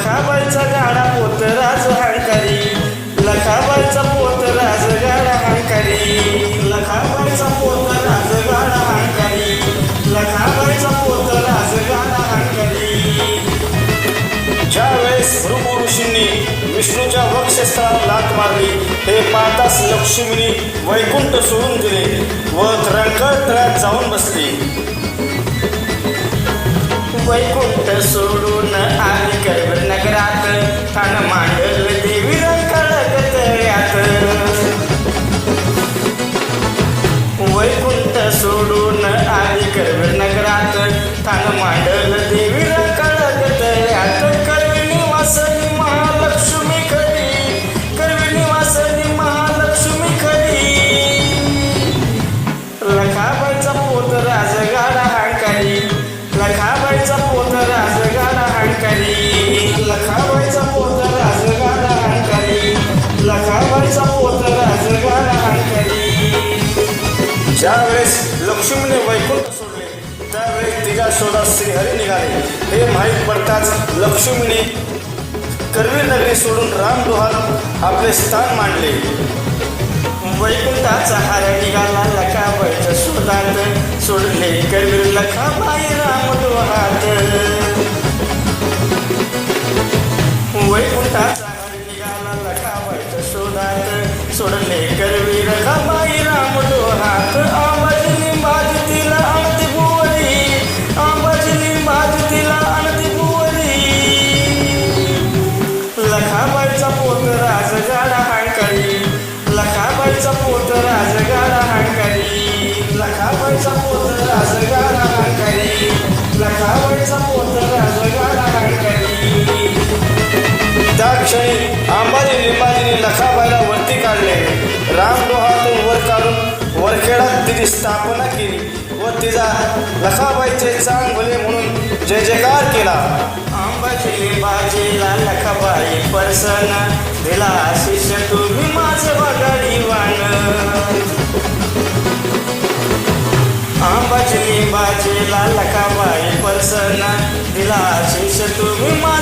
लखाबाईचा गाडा पोतराज हाणकारी. लखाबाईचा पोतराज गाडा हाणकारी. लखाबाईचा पोतराज गाडा हाणकारी. लखाबाईचा पोतराज गाडा हाणकारी. ज्यावेळेस भृगु ऋषींनी विष्णूच्या वक्षस्थळाला लाट मारली हे पाहताच लक्ष्मीने वैकुंठ सोडून दिले व रंगळ जाऊन बसले. वैकुंठ सोडून आली कर ทางสมัยเดิน राजाच्या शोधात श्रीहरी निघाले. हे माहीत पडताच लक्ष्मीने करवी नगरी सोडून रामदोहात आपले स्थान मांडले. वैकुंठाचा हार निघाला लखाबाईच्या शोधात सोडले करवीर लखाबाई रामदोहात त्यांनी स्थापना केली व तिचा लखाबाईचे चांगले म्हणून जय जयकार केला. आंबाची लिंबाजीला लखाबाई परसन दिला आशिष तुम्ही माझ वगळी वाण आंबाची लखाबाई परसन दिला आशिष तुम्ही माझ